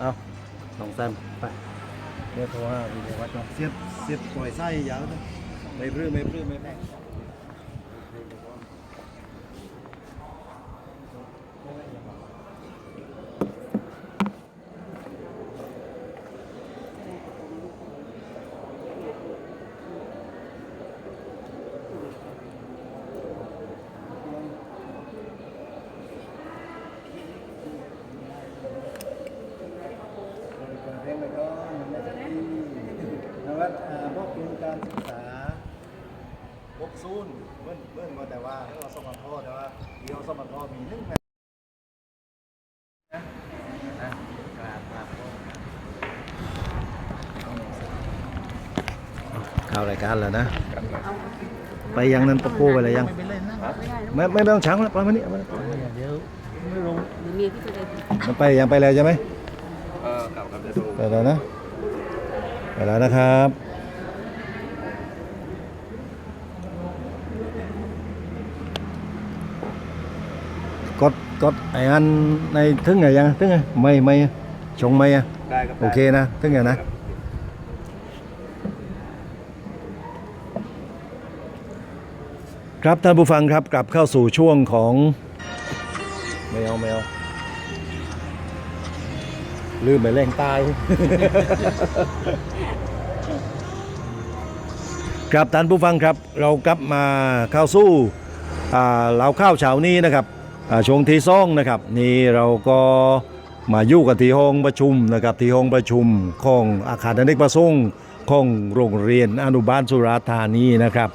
เอาลองแซมไปเดี๋ยวโทรหาพี่เดี๋ยววัดเนาะเสียบเสียบปล่อยไส้ยาวนะไม่ปลื้มไม่ปลื้มไม่แม่ เรียนไปก็มันไม่ได้ที่นะครับอ่าพวกทุนการศึกษาพวก ซูนเบิ้ลเบิ้ลมาแต่ว่าเราสมัครพ่อแต่ว่าเดียวสมัครพ่อมีหนึ่งนะนะครับครับเข้ารายการแล้วนะ ไปยังนั้นปะโก้ไปเลยยัง ไม่เป็นไรนะไม่ไม่ต้องชังแล้วประมาณนี้เอามาเดี๋ยวไม่ลงเดี๋ยวเมียพี่จะได้มันไปยังไปแล้วใช่ไหมเออกับกับจะดูไปแล้วนะไปแล้วนะครับ กดกดไอ้อันในทึ่งไงยังทึ่งไงไม่ไม่ชงไม่อะได้ครับโอเคนะทึ่งไงนะครับท่านผู้ฟังครับกลับเข้าสู่ช่วงของแมวแมวลืมไปแรงตาย ครับท่านผู้ฟังครับ เรากลับมาเข้าสู้อ่าเราข้าวเช้านี้นะครับอ่า ช่วงที่ซ่องนะครับนี่เราก็มาอยู่กันที่ห้องประชุมนะครับที่ห้องประชุมของอาคารอเนกประสงค์ของโรงเรียนอนุบาลสุราษฎร์ธานีนะครับ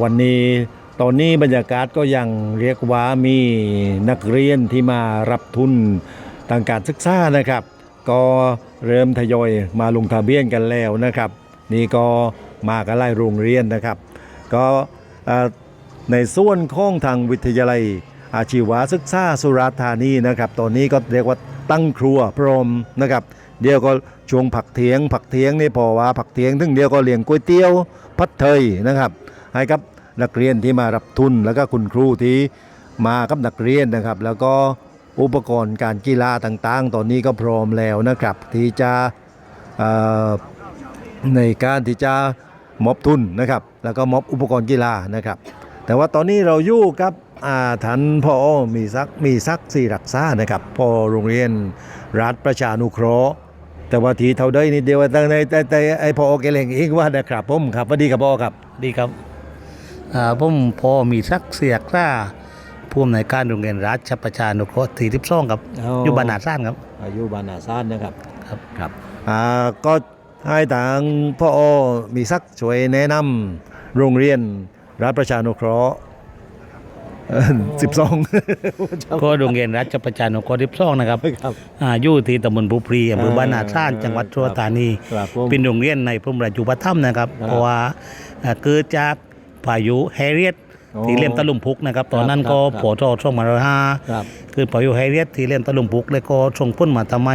วันนี้ตอนนี้บรรยากาศก็ยังเรียกว่ามีนักเรียนที่มารับทุนทางการศึกษานะครับ ก็เริ่มทยอยมาลงทะเบียนกันแล้วนะครับ นี่ก็มากันไล่โรงเรียนนะครับ ก็ในส่วนของทางวิทยาลัย อาชีวศึกษาสุราษฎร์ธานีนะครับตอนนี้ก็เรียกว่าตั้งครัวพร้อมนะครับเดี๋ยวก็ช่วงผักเถียง ผักเถียงนี่พอว่าผักเถียงถึงเดียวก็เลี้ยงก๋วยเตี๋ยวพัดเทยนะครับให้กับนักเรียนที่มารับทุนแล้วก็คุณครูที่มากับนักเรียนนะครับ แล้วก็อุปกรณ์การกีฬาต่างๆ ตอนนี้ก็พร้อมแล้วนะครับ ที่จะในการที่จะมอบทุนนะครับ แล้วก็มอบอุปกรณ์กีฬานะครับ แต่ว่าตอนนี้เราอยู่กับอาทันพอมีซักมีซักสี่รักษานะครับพอโรงเรียนรัฐประชานุเคราะห์ แต่ว่าทีเท่าได้นิดเดียวแต่ในแต่แต่ไอพอเกเล่งอีกว่านะครับผมครับสวัสดีครับพ่อครับดีครับอ่าผมพอมีสักเสียกล้าผู้อำนวยการโรงเรียนราชประชานุเคราะห์ที่ทิพซ่องครับอ๋อออยู่บ้านนาซ่านครับอายุบานาซานนะครับครับครับอ่าก็ให้ทางพ่อมีสักช่วยแนะนำโรงเรียน รัฐประชานุเคราะห์สิบสองก็โรงเรียนราชประชานุเคราะห์ทิพซ่องนะครับครับอ่าอยู่ที่ตำบลภูพรีอำเภอบ้านนาซ่านจังหวัดสุราษฎร์ธานีครับผมเป็นโรงเรียนในพระบรมราชูปถัมภ์นะครับครับเพราะว่าอ่าเกิดจากพายุแฮร์เรียตโอ้ที่เล่มตะลุมพุกนะครับ ตอนนั้นก็ครับปอทช่องมาร้อยห้าครับคือพายุแฮร์เรียตที่เล่มตะลุมพุกแล้วก็ส่งพ้นมาทำไม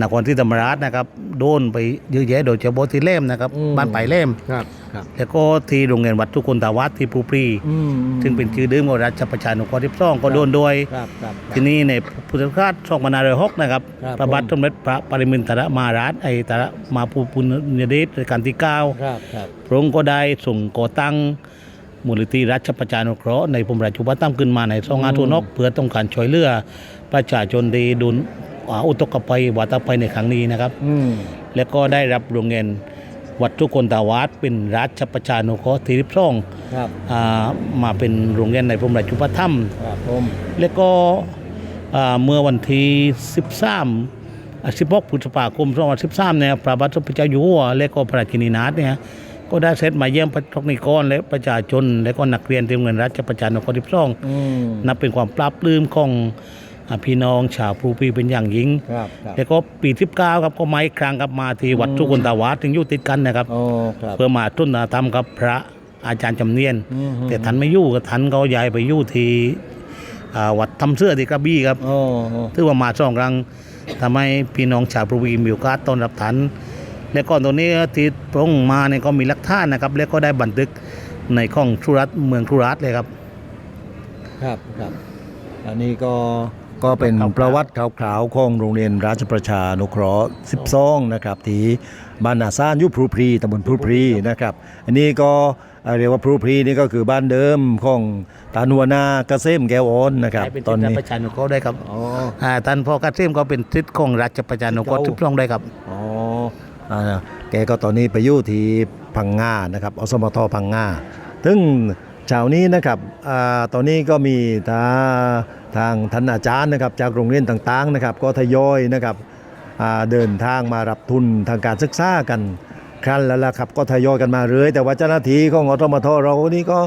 นครที่ธรรมราชนะครับ โดนไปเยอะแยะโดยเฉพาะที่เล่มนะครับ อืม บ้านไปเล่ม ครับครับ แล้วก็ที่โรงเรียนวัดทุกคนตาวัดที่ภูปรี อืมซึ่งเป็นชื่อเดิมของราชประชานุเคราะห์ที่ซ่องก็โดนโดย ครับครับ ที่นี่ในพุทธศักราชช่องมนาเรหกนะครับ ครับ พระบาทผมสมเด็จพระปริมินทรมหาราชไอตระมาภูปุณยเดชรัชกาลที่เก้าครับครับพระองค์ก็ได้ส่งก่อตั้งมูลนิธิรัชประชานุเคราะห์ในพรมราชูปถัมภ์ขึ้นมาในซองอาทุนกเพื่อต้องการช่วยเหลือประชาชนที่โดุน อุทกภัยวาตภัยในครั้งนี้นะครับอืมและก็ได้รับโรงเรียนวัดทุกคนตาวัดเป็นราชประชานุเคราะห์ที่ริบซ่องครับอ่ามาเป็นโรงเรียนในพรมราชูปถัมภ์ครับผมแล้วก็อ่าเมื่อวันที่ 13อ่า16พฤษภาคม2013เนี่ยพระบาทสมเด็จพระเจ้าอยู่หัวและก็พระราชินีนาถเนี่ยก็ได้เสด็จมาเยี่ยมประสบนิกรและประชาชน และก็นักเรียนที่โรงเรียนราชประชานุเคราะห์ที่ซ่องอืมนับเป็นความปราบปลื้มของอ่า พี่น้องชาวภูปีเป็นอย่างยิ่งครับครับ แล้วก็ปีที่9ครับก็มาอีกครั้งครับมาที่วัดทุกุนตาวาสถึงอยู่ติดกันนะครับ โอ้ครับ เพื่อมาทุนธรรมกับพระอาจารย์จำเนียน อืม แต่ท่านไม่อยู่กับท่านก็ย้ายไปอยู่ที่อ่าวัดทำเสื้อที่กระบี่ครับ โอ้โอ้ ถือว่ามาสองครั้งทำให้พี่น้องชาวภูวีมีโอกาสต้อนรับท่านและก่อนตรงนี้ที่พระองค์มาเนี่ยก็มีหลักฐานนะครับ และก็ได้บันทึกในข้องสุรัตน์เมืองสุรัตน์เลยครับ ครับครับ อันนี้ก็ ก็เป็นประวัติคร่าวๆของโรงเรียนราชประชานุเคราะห์12นะครับที่บ้านนาซานอยุพรูพรีตำบลพรูพรีนะครับอันนี้ก็เอ่อเรียกว่าพรูพรีนี่ก็คือบ้านเดิมของตานัวนาเกษมแก้วอ่อนนะครับใช้เป็นตอนทิศนี้ประชานุเคราะห์ได้ครับอ๋ออ่าท่านพ่อกัดเซมก็เป็นทิศของราชประชานุเคราะห์เจ้าทุกช่องได้ครับอ๋ออ่าแกก็ตอนนี้ไปอยู่ที่พังงานะครับอสมทพังงาซึ่งเช้านี้นะครับอ่าตอนนี้ก็มีทาง ทางท่านอาจารย์นะครับจากโรงเรียนต่างๆนะครับก็ทยอยนะครับเดินทางมารับทุนทางการศึกษากันครั้นแล้วล่ะครับก็ทยอยกันมาเรื่อยแต่ว่าเจ้าหน้าที่ของอสมทเรานี่ก็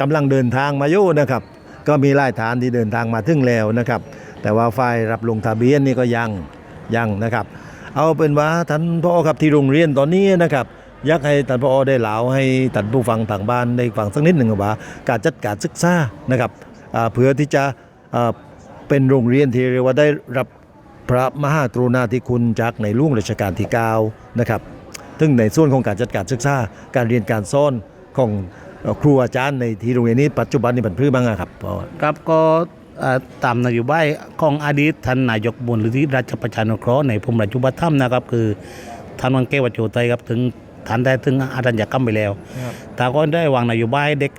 กำลังเดินทางมาอยู่นะครับก็มีหลายฐานที่เดินทางมาถึงแล้วนะครับ แต่ว่าฝ่ายรับลงทะเบียนนี่ก็ยังยังนะครับ เอาเป็นว่าท่านพ่อครับที่โรงเรียนตอนนี้นะครับอยากให้ท่านพ่อได้เล่าให้ท่านผู้ฟังทางบ้านได้ฟังสักนิดหนึ่งว่า การจัดการศึกษานะครับเพื่อที่จะ เป็นโรงเรียนที่เรียกว่าได้รับพระมหากรุณาธิคุณจากในหลวงรัชกาลที่9นะครับซึ่งในส่วนของการจัดการศึกษาการเรียนการสอนของเอ่อครูอาจารย์ในที่โรงเรียนนี้ปัจจุบันนี้เป็นพื้นบ้างอะครับพ่อครับก็เอ่อตามนโยบายของอดีตท่านนายกบุญหรือที่ราชประชานุเคราะห์ในภูมิราชุบัธรรมนะครับ คือท่านวังเกวัจโจไตครับถึงท่านได้ถึงอารัญญกรรมไปแล้วแต่ก็ได้วางนโยบายเด็ก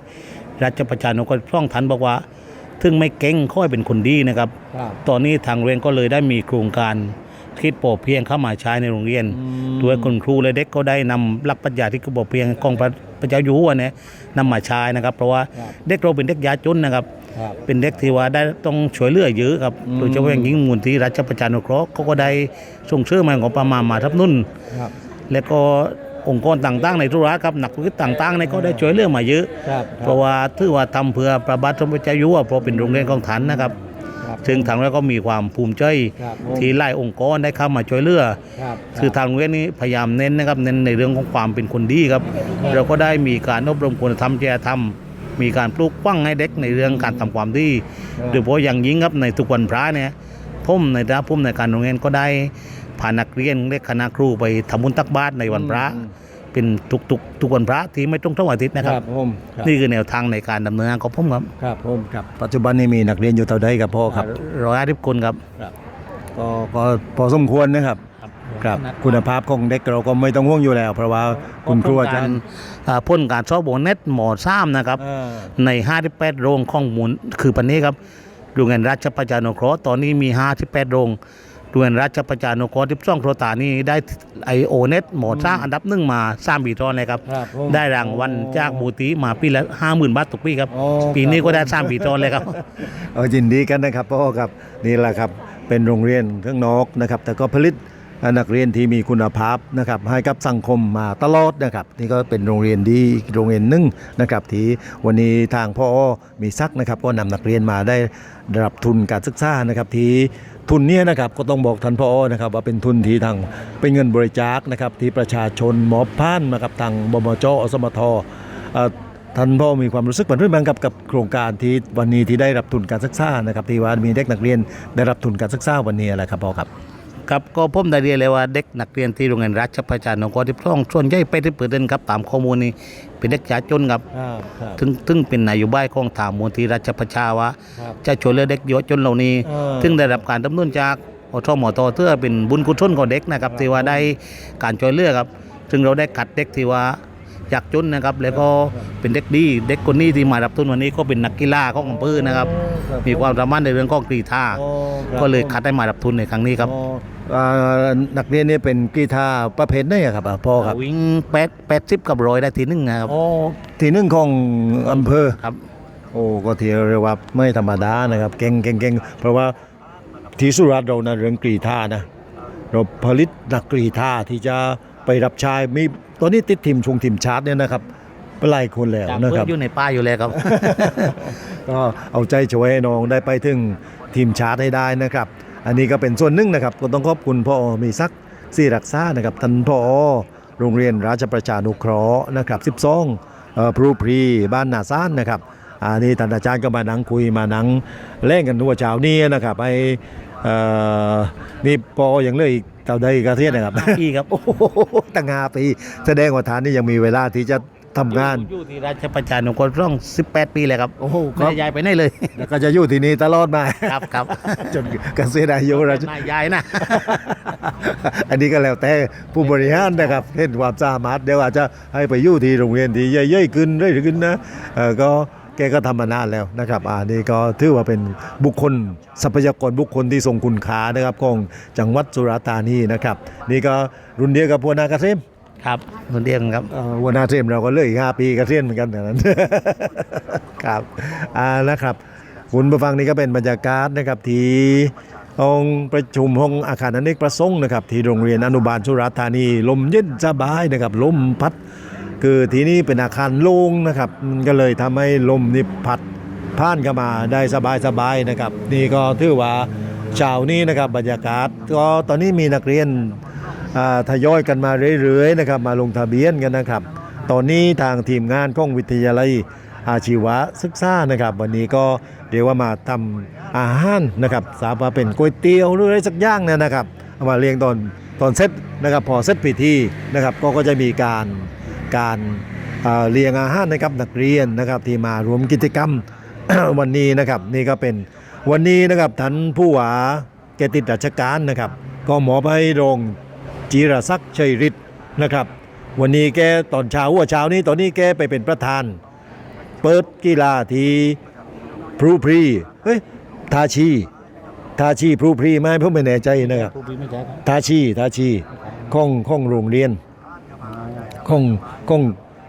ราชประชานุเคราะห์ช่องท่านบอกว่า ถึงไม่เก่งค่อยเป็นคนดีนะครับ ตอนนี้ทางโรงเรียนก็เลยได้มีโครงการคิดโปรเพียงเข้ามาใช้ในโรงเรียนโดยคุณครูและเด็กก็ได้นำหลักปรัชญาที่คือโปรเพียงของพระพระเจ้าอยู่หัวเนี่ยนำมาใช้นะครับ เพราะว่าเด็กเราเป็นเด็กยากจนนะครับ เป็นเด็กที่ว่าได้ต้องช่วยเหลือเยอะครับโดยเฉพาะอย่างยิ่งมูลที่ราชประชานุเคราะห์เขาก็ได้ส่งเสริมมางบประมาณมาทับนุ่นครับแล้วก็ องค์กรต่างๆในธุรกิจครับนักธุรกิจต่างๆในก็ได้ช่วยเหลือมาเยอะครับเพราะว่าถือว่าทำเพื่อพระบาทสมเด็จเจ้าอยู่หัวเพราะเป็นโรงเรียนของฐานนะครับครับซึ่งทางเราก็มีความภูมิใจครับที่ไล่องค์กรได้เข้ามาช่วยเหลือครับคือทางโรงเรียนนี้พยายามเน้นนะครับเน้นในเรื่องของความเป็นคนดีครับ เราก็ได้มีการอบรมคุณธรรมจริยธรรมมีการปลูกปั้งให้เด็กในเรื่องการทำความดีโดยเฉพาะอย่างยิ่งครับในทุกวันพระเนี่ยผมในฐานะผมในการโรงเรียนก็ได้ พานักเรียนและคณะครูไปทำบุญตักบาตรในวันพระ เป็นทุกทุกทุกวันพระที่ไม่ต้องทุกวันอาทิตย์นะคครัรับบผมครับนี่คือแนวทางในการดำเนินงานของผมครับครับผมครับปัจจุบันนี้มีนักเรียนอยู่เท่าใดครับพ่อครับร้อยห้าสิบคนครับก็ก็พอสมควรนะครับครับคุณภาพของเด็กเราก็ไม่ต้องห่วงอยู่แล้ว เพราะว่าคุณครูอาจารย์อ่าพ้นการสอบโบเน็ตหมอซ้ำนะครับ เออ ใน 58 โรงข้องมูล คือปันนี้ครับโรงเรียนราชประชานุเคราะห์ตอนนี้มี 58 โรง โรงเรียนราชประชานุเคราะห์ที่ช่องโครตานี่ได้ไอโอเน็ตหมอสร้างอันดับหนึ่งมาสร้างปีทอนเลยครับ ครับผมได้รางวัลจากบูติมาปีละ50,000บาททุกปีครับ โอ้ปีนี้ก็ได้สร้างปีทอนเลยครับ เอายินดีกันนะครับพ่อครับนี่แหละครับเป็นโรงเรียนเครื่องนอกนะครับ แต่ก็ผลิตนักเรียนที่มีคุณภาพนะครับให้กับสังคมมาตลอดนะครับ นี่ก็เป็นโรงเรียนดีอีกโรงเรียนหนึ่งนะครับที่วันนี้ทางพ่อมีซักนะครับก็นำนักเรียนมาได้รับทุนการศึกษานะครับที่ ทุนนี้นะครับก็ต้องบอกท่านพ่อนะครับว่าเป็นทุนที่ทางเป็นเงินบริจาคนะครับที่ประชาชนมอบผ่านมากับทางบมจอสมทอท่านพ่อมีความรู้สึกเหมือนเพื่อนกับกับโครงการที่วันนี้ที่ได้รับทุนการศึกษานะครับที่ว่ามีเด็กนักเรียนได้รับทุนการศึกษาวันนี้อะไรครับพ่อครับ ครับก็ผมได้เรียนเลยว่าเด็กนักเรียนที่โรงเรียนราชประชานุเคราะห์ที่ช่องส่วนใหญ่ไปที่เปิดเดินครับตามข้อมูลนี้เป็นเด็กยากจนครับครับถึงถึงเป็นนโยบายของทางมูลที่ราชประชาว่าครับจะช่วยเหลือเด็กเยาวชนเหล่านี้เออซึ่งได้รับการดำเนินจากอทมตเพื่อเป็นบุญกุศลของเด็กนะครับที่ว่าได้การช่วยเหลือครับซึ่งเราได้คัดเด็กที่ว่าอ ยากจนนะครับ แล้วก็เป็นเด็กดี เด็กคนนี้ที่มารับทุนวันนี้ก็เป็นนักกีฬาของอำเภอนะครับ มีความสามารถในเรื่องของกรีธาก็เลยคัดได้มารับทุนในครั้งนี้ครับอ๋ออ่านักเรียนนี่เป็นกีฬาประเภทไหนอะครับอะพ่อครับวิ่งแปดแปดสิบกับร้อยได้ทีหนึงนะครับอ๋อที่หนึ่งของอำเภอครับ โอ้ก็ที่เรียกว่าไม่ธรรมดานะครับเก่งเก่งเก่งเพราะว่าที่สุราษฎร์เรานะเรื่องกรีธานะเราผลิตนักกรีธาที่จะไปรับใช้มี ตอนนี้ติดทีมชงทีมชาร์ตเนี่ยนะครับเป็นหลายคนแล้วจากนะเพื่คอรับนอยู่ในป้าอยู่แล้วครับ ก็เอาใจช่วยให้น้องได้ไปถึงทีมชาร์ตให้ได้นะครับ อันนี้ก็เป็นส่วนหนึ่งนะครับก็ต้องขอบคุณพ่อมีซักซีรักษานะครับท่านพ่อโรงเรียนราชประชานุเคราะห์นะครับ 12เอ่อพรูพรีบ้านนาซ่านนะครับอันนี้ท่านอาจารย์ก็มานั่งคุยมานั่งเล่นกันทั่วเช้านี้นะครับไอเอ่อนี่ปออย่างเหลยอีก เต่าใดกระเทียนนะครับพี่ครับโอ้โหตั้งห้าปี แสดงว่าทานนี่ยังมีเวลาที่จะทำงาน อยู่ที่ราชประชานุเคราะห์ร่อง18 ปีเลยครับโอ้โหคไม่รับได้ย้ายไปไหนเลย แล้วก็จะอยู่ที่นี่ตลอดมา ครับครับจนเกษียณอายุราชนายย้ายนะ อันนี้ก็แล้วแต่ผู้บริหารนะครับเห็นความสามารถเดี๋ยวอาจจะให้ไปอยู่ที่โรงเรียนที่ใหญ่ๆขึ้นเรื่อยๆขึ้นนะเออก็ แกก็ทำมานานแล้วนะครับอ่านี่ก็ถือว่าเป็นบุคคลทรัพยากรบุคคลที่ทรงคุณค่านะครับของจังหวัดสุราษฎร์ธานีนะครับ นี่ก็รุ่นเดียวกับพวนาเกษมครับคนเดียวกันครับ เอ่อหัวหน้าเทมเราก็เหลยอีกห้าปีเกษียณเหมือนกันแต่นั้น ครับอ่านะครับ คุณผู้ฟังนี่ก็เป็นบรรยากาศนะครับที่ห้องประชุมห้องอาคารอเนกประสงค์นะครับที่โรงเรียนอนุบาลสุราษฎร์ธานีลมเย็นสบายนะครับลมพัด คือที่นี่เป็นอาคารโล่งนะครับมันก็เลยทำให้ลมนี่พัดผ่านเข้ามาได้สบายๆนะครับ นี่ก็ถือว่าเช้านี้นะครับบรรยากาศก็ตอนนี้มีนักเรียนทยอยกันมาเรื่อยๆนะครับมาลงทะเบียนกันนะครับ ตอนนี้ทางทีมงานของวิทยาลัยอาชีวะศึกษานะครับ วันนี้ก็เรียกว่ามาทำอาหารนะครับสาบาเป็นก๋วยเตี๋ยวหรืออะไรสักอย่างเนี่ยนะครับเอามาเรียงตอนตอนเซตนะครับพอเซตพิธีนะครับก็ก็จะมีการ การอ่าเรียงอาหารนะครับนักเรียนนะครับที่มารวมกิจกรรมวันนี้นะครับนี่ก็เป็นวันนี้นะครับท่านผู้ว่าแกติดราชการนะครับ ก็หมอบให้โรงจีรศักดิ์ชัยฤทธิ์นะครับ วันนี้แกตอนเช้าหัวเช้านี้ตอนนี้แกไปเป็นประธาน เปิดกีฬาที่พรูพรีเฮ้ยทาชีทาชีพรูพรีไหมผมไม่แน่ใจนะครับผู้พี่ไม่ใช่ครับทาชีทาชีของของโรงเรียน ของของ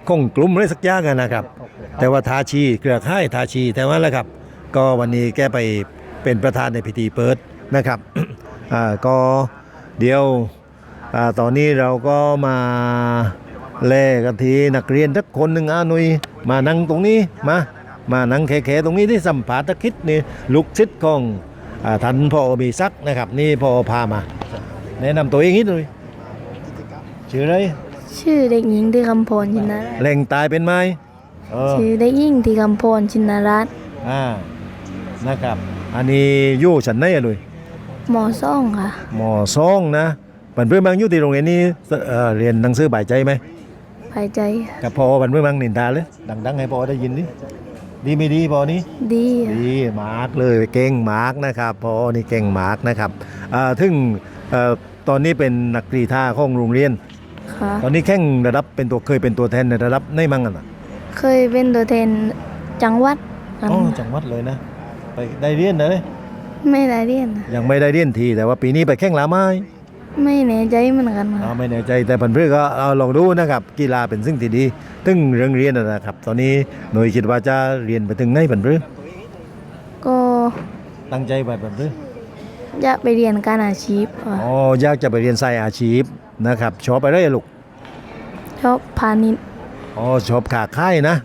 ของกลุ่มอะไรสักอย่างอะนะครับ แต่ว่าทาชีเครือข่ายทาชีแต่ว่าแหละครับ ก็วันนี้แกไปเป็นประธานในพิธีเปิดนะครับอ่าก็เดี๋ยวอ่าตอนนี้เราก็มาแลกกันทีนักเรียนสักคนหนึ่งอาหนุยมานั่งตรงนี้มามานั่งแขๆตรงนี้ที่สัมภาษณ์ตะคิดนี่ลูกศิษย์ของอ่าท่านพ่อมีซักดิ์นะครับ นี่พ่อพามา แนะนำตัวเองนิดหน่อยชื่ออะไร ชื่อเด็กหญิงที่คำพรชินรัตน์แหล่งตายเป็นไหมเออชื่อเด็กหญิงที่คำพรชินรัตน์อ่านะครับ อันนี้อยู่ชั้นไหนอะลุยหมอซ่องค่ะมสองนะปันเพื่อนบางอยู่ที่โรงเรียนนี้เอ่อเรียนหนังสือบ่ายใจไหมภายใจกับพอปันเพื่อนบางนินทาเลยดังๆให้พอได้ยินดิดีไม่ดีพอนี้ ดีค่ะดีมาร์กเลยเก่งมาร์กนะครับพอนี่เก่งมาร์กนะครับอ่าถึงเอ่อตอนนี้เป็นนักกรีฑาของโรงเรียน ค่ะ ตอนนี้แข่งระดับเป็นตัวเคยเป็นตัวแทนในระดับในมั่งกันอะเคยเป็นตัวแทนจังหวัดกันอ๋อจังหวัดเลยนะไปได้เรียนเลยไม่ได้เรียนค่ะยังไม่ได้เรียนทีแต่ว่าปีนี้ไปแข่งลาไม้ไม่แน่ใจเหมือนกันเราค่ะไม่แน่ใจแต่พันเพื่อก็เอาลองดูนะครับกีฬาเป็นสิ่งที่ดีตึงเรื่องเรียนนะครับ ตอนนี้หน่วยคิดว่าจะเรียนไปถึงไหนพันเพื่อก็ตั้งใจไปพันเพื่ออยากไปเรียนการอาชีพค่ะ อ๋ออยากจะไปเรียนสายอาชีพ นะครับชอบไปได้ลูกชอบพาณิชย์อ๋อชอบขาค่ายนะ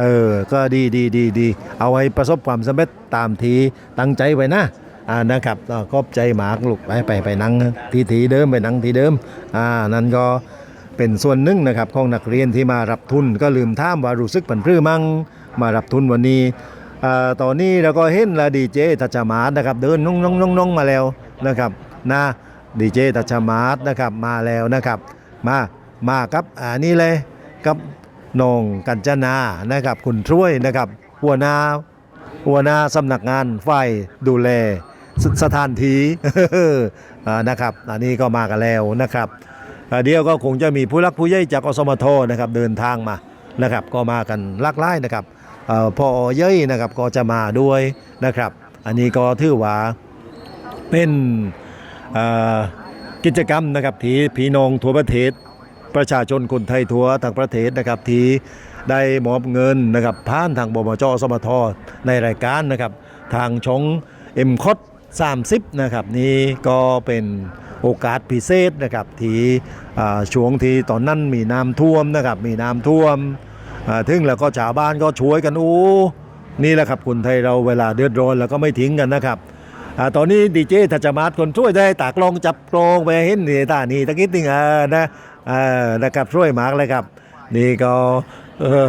เออ ก็ดีดีดีดีเอาไว้ประสบความสำเร็จตามที่ตั้งใจไว้นะอ่านะครับก็ขอบใจหมากลูกไปไปไปนั่งที่ทีเดิมไปนั่งที่เดิมอ่านั่นก็เป็นส่วนหนึ่งนะครับของนักเรียนที่มารับทุนก็ลืมถามว่ารู้สึกผันพรือมั่งมารับทุนวันนี้อ่าตอนนี้เราก็เห็นละดีเจทัชมาศนะครับ เดินน้องน้องน้องน้องมาแล้วนะครับนะ ดีเจทัชมาศนะครับมาแล้วนะครับมามากับอ่านี่เลยกับนงกัญจนานะครับ คุณช่วยนะครับหัวหน้าหัวหน้าสำนักงานฝ่ายดูแลสสถานที่นะครับ อันนี้ก็มากันแล้วนะครับเดี๋ยวก็คงจะมีผู้รักผู้ใหญ่จากอสมทนะครับเดินทางมานะครับ ก็มากันหลากหลายนะครับอพอเย้ยนะครับก็จะมาด้วยนะครับ อันนี้ก็ถือว่าเป็น กิจกรรมนะครับที่พี่น้องทั่วประเทศ ประชาชนคนไทยทั่วทั้งประเทศนะครับที่ได้มอบเงินนะครับผ่านทางบมจสมทในรายการนะครับ ทางช่องเอ็มคอด30 นะครับ นี่ก็เป็นโอกาสพิเศษนะครับที่ช่วงที่ตอนนั้นมีน้ำท่วมนะครับมีน้ำท่วมถึงแล้วก็ชาวบ้านก็ช่วยกันโอ้นี่แหละครับคนไทยเราเวลาเดือดร้อนแล้วก็ไม่ทิ้งกันนะครับ ตอนนี้ดีเจทัชมาศคนช่วยได้ตากลองจับกลองไปเห็นนี่ตานี่ตะกี้ติงเออนะเออนะครับช่วยมากเลยครับ นี่ก็เออ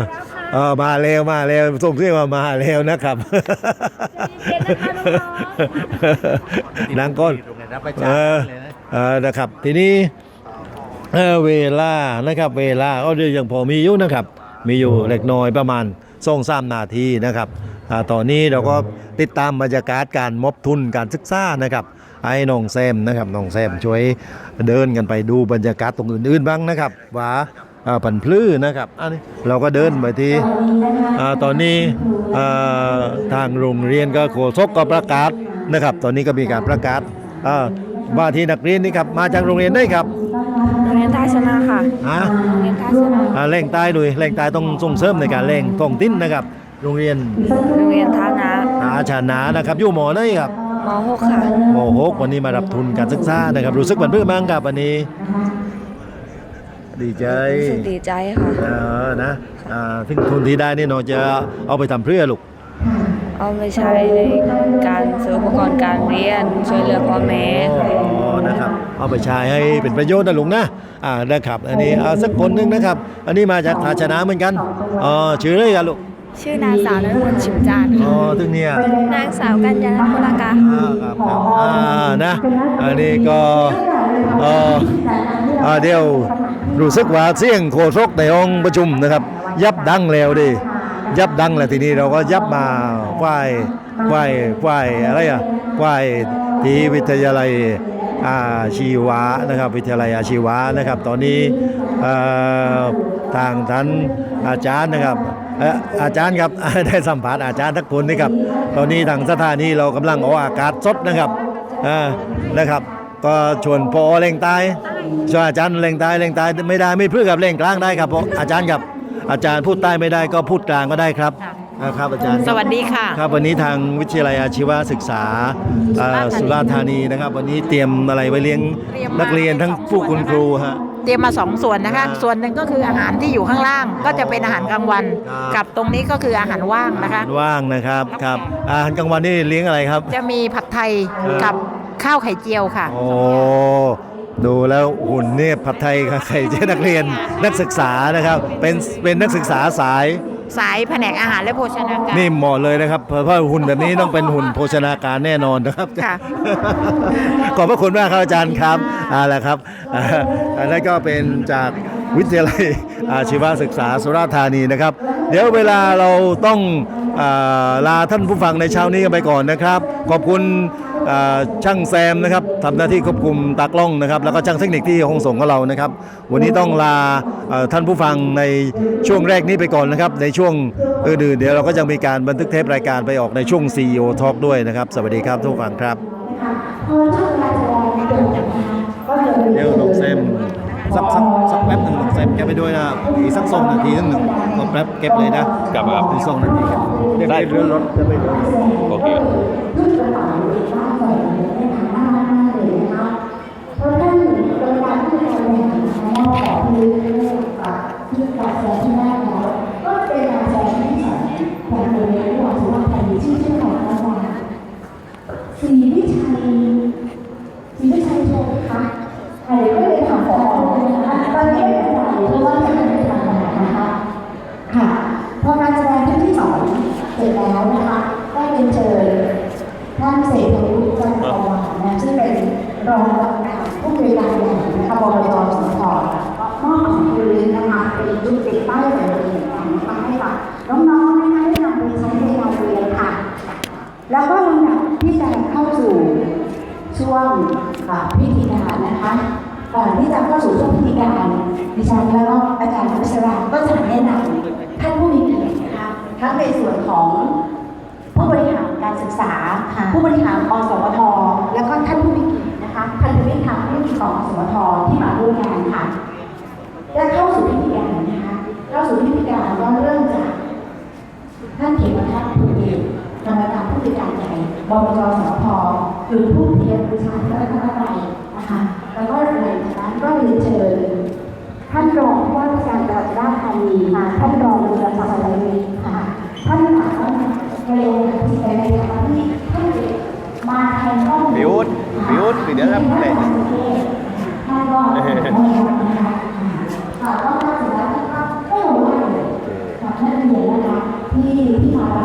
เออมาแล้วมาแล้วส่งเสียงมามาแล้วนะครับนางก้อนโรงเรียนรับประเอชาอเลยนะเออนะครับ ทีนี้เออเวลานะครับ เวลาก็เดี๋ยวยังพอมีอยู่นะครับ มีอยู่เล็กน้อยประมาณ สองสามนาทีนะครับอ่าตอนนี้เราก็ติดตามบรรยากาศการมอบทุนการศึกษานะครับให้น้องแซมนะครับน้องแซมช่วยเดินกันไปดูบรรยากาศตรงอื่นๆบ้างนะครับว่าอ่าปันพลื้นะครับอันนี้เราก็เดินไปที่อ่าตอนนี้ทางโรงเรียนก็โฆษกก็ประกาศนะครับ ตอนนี้ก็มีการประกาศอ่าว่าที่นักเรียนนี่ครับมาจากโรงเรียนได้ครับ ค่ะฮะโรงเรียนท่าชนะอ่าแรงใต้ด้วยแรงใต้ต้องส่งเสริมในการแรงท้องถิ่นนะครับ โรงเรียนโรงเรียนท่านะอาชานานะครับอยู่หมอไหนครับม .6 ค่ะ หมอหกวันนี้มารับทุนการศึกษานะครับรู้สึกเหมือนเพื่อนบ้างครับวันนี้ ดีใจ รู้สึกดีใจค่ะ เออนะอ่าถึงทุนที่ได้นี่เนาะจะเอาไปทำเพื่อลูก เอาไปใช้ในการซื้ออุปกรณ์การเรียน ช่วยเหลือพ่อแม่อ๋อนะครับเอาไปใช้ให้เป็นประโยชน์นะลุงนะอ่านะครับ อันนี้เอาสักคนหนึงนะครับ อันนี้มาจากอาชนะเหมือนกันอ๋อชื่ออะไรกันลูกชื่อนางสาวนรมนชิมจานอ๋อถึงเนี่ยนางสาวกัญญาณพลากาอ่าครับครับอ่านะอันนี้ก็เอ่ออ่าเดี๋ยวรู้สึกว่าเสียงโคศกในห้องประชุมนะครับ ยับดังแล้วดิ ยับดังแหล้วทีนี้เราก็ยับมาไหว้ไหว้ไหว้อะไรอะไหว้ที่วิทยาลัยอาชีวะนะครับวิทยาลัยอาชีวะนะครับ ตอนนี้ทางท่านอาจารย์นะครับอาจารย์ครับได้สัมภาษณ์อาจารย์ทักคนนะครับ ตอนนี้ทางสถานีเรากำลังออกอากาศสดนะครับนะครับ ก็ชวนพอเล่งใต้ชวนอาจารย์เล่งใต้เล่งใต้ไม่ได้ไม่เพูดกับเล่งกลางได้ครับเพราะอาจารย์ครับ อาจารย์พูดใต้ไม่ได้ก็พูดกลางก็ได้ครับอ่าครับอาจารย์สวัสดีค่ะครับวันนี้ทางวิทยาลัยอาชีวศึกษาอ่าสุราษฎร์ธานีนะครับ วันนี้เตรียมอะไรไว้เลี้ยงเตรียมมานักเรียนทั้งผู้คุณครูฮะเตรียมมาสองส่วนนะคะอ่าส่วนหนึ่งก็คืออาหารที่อยู่ข้างล่าง ก็จะเป็นอาหารกลางวันครับกับตรงนี้ก็คืออาหารว่างนะคะว่างนะครับครับ อาหารกลางวันนี่เลี้ยงอะไรครับ จะมีผัดไทยกับข้าวไข่เจียวค่ะโอ้ ดูแล้วหุ่นเนี่ยผัดไทยกับไข่เจ๊นักเรียนนักศึกษานะครับ เป็นเป็นนักศึกษาสายสายแผนกอาหารและโภชนาการนี่เหมาะเลยนะครับ เพราะว่าหุ่นแบบนี้ต้องเป็นหุ่นโภชนาการแน่นอนนะครับค่ะขอบพระคุณมากครับอาจารย์ครับเอาละครับอ่าอันนั้นก็เป็นจาก วิทยาลัยอาชีวศึกษาสุราษฎร์ธานีนะครับ เดี๋ยวเวลาเราต้องอาลาท่านผู้ฟังในเช้านี้กันไปก่อนนะครับ ขอบคุณอ่าช่างแซมนะครับทำหน้าที่ควบคุมตากล้องนะครับ แล้วก็ช่างเทคนิคที่ห้องส่งของเรานะครับ วันนี้ต้องลาเอ่อท่านผู้ฟังในช่วงแรกนี้ไปก่อนนะครับ ในช่วงอื่นๆเดี๋ยวเราก็จะมีการบันทึกเทปรายการไปออกในช่วง CEO Talk ด้วยนะครับ สวัสดีครับทุกผู้ฟังครับเดี๋ยวน้องแซม สักสักสักแป๊บหนึ่งน้องแซมแกไปด้วยนะอีกสักสองนาทีนึงหนึ่งก็แป๊บเก็บเลยนะครับครับ อีกสองนาทีครับเดี๋ยวไปเรือนรถจะไปเรือนรถ โอเคศรีวิชัยศรีวิชัยโชว์คะอันนี้ก็เลยถามขอนะคะตอนนี้ไม่เป็นไรเพราะว่าจะไม่ได้ทำงานนะคะ ค่ะ พอการแสดงที่ที่สองเสร็จแล้วนะคะ ได้เป็นเชิญท่านเสรีวุฒิจันทร์ทองนะซึ่งเป็น รองผู้บริการใหญ่นะคะบลจสทมอบของคืนนะคะเป็นยุคติดป้ายแบบนี้นะคะให้กับน้องๆนะคะได้นำไปใช้ในการเรียนค่ะ แล้วก็ลำดับที่จะเข้าสู่ช่วงพิธีการนะคะก่อนที่จะเข้าสู่ช่วงพิธีการดิฉันแล้วก็อาจารย์พัชราก็จะแนะนำท่านผู้มีเกียรตินะคะทั้งในส่วนของผู้บริหารการศึกษา ผู้บริหารอสมทแล้วก็ท่านผู้ นะคะพันธมิตรทางธุรกิจของสมทที่มาร่วมงานค่ะและเข้าสู่พิธีการนะคะเข้าสู่พิธีการก็เริ่มจากท่านเขมทัศน์ภูเก็ตกรรมการผู้จัดการใหญ่บมจสพหรือผู้เทียนประชาธิปไตยนะคะแล้วก็หลังจากนั้นก็เรียนเชิญท่านรองผู้ว่าราชการจังหวัดราชธานีค่ะท่านรองเรือสัตว์ค่ะท่านหลังในโอกาสที่ในในฐานะที่ ท่านมาแทนข้อมูลพิวต์พิวต์ปีเดียวครับเละท่านก็นะคะค่ะก็น่าจะได้ที่ภาพก็รู้ว่ากับนักเรียนนะคะที่